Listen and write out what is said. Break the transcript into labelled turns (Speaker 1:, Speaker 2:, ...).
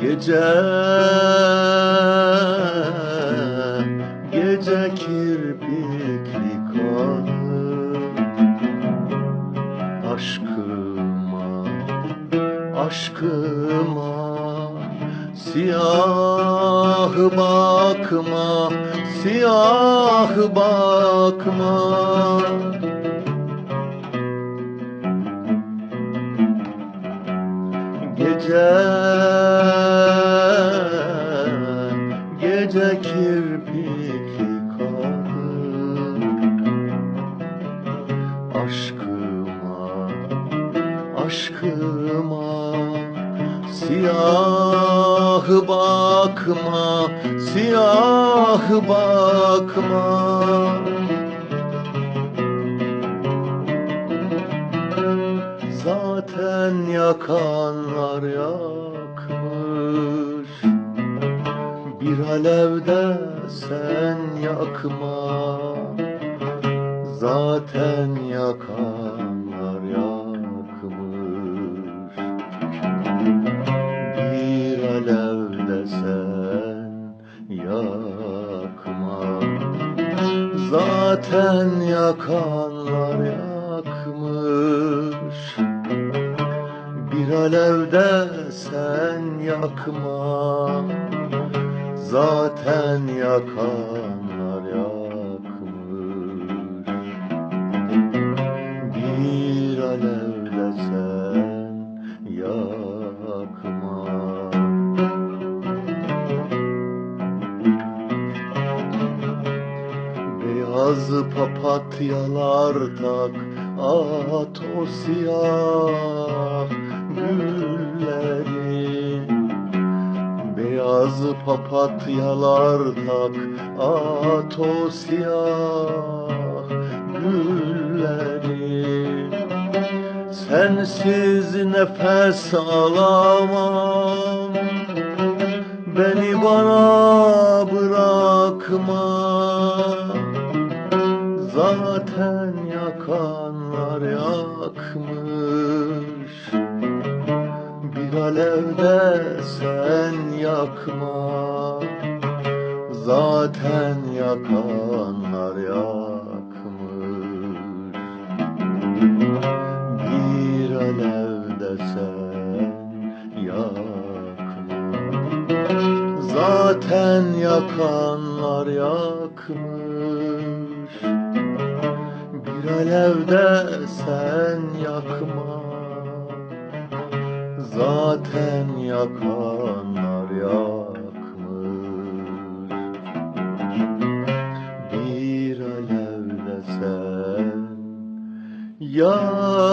Speaker 1: Gece Gece kirpikli kadın Aşkıma Aşkıma Siyah bakma Siyah bakma. Gece aşkıma Siyah bakma, siyah bakma Zaten yakanlar yakmış Bir alevde sen yakma. Zaten yakanlar yakma. Zaten yakanlar yakmış. Bir alevde sen yakma. Zaten yakanlar yakmış. Bir alevde Beyaz papatyalar tak At o siyah gülleri Beyaz papatyalar tak At o siyah gülleri Sensiz nefes alamam. Beni bana bırakma Zaten yakanlar yakmış. Bir alevde sen yakma. Zaten yakanlar yakmış. Bir alevde sen yakma Zaten yakanlar yakmış alevde sen yakma. Zaten yakanlar yakmış. Bir alevde sen yakma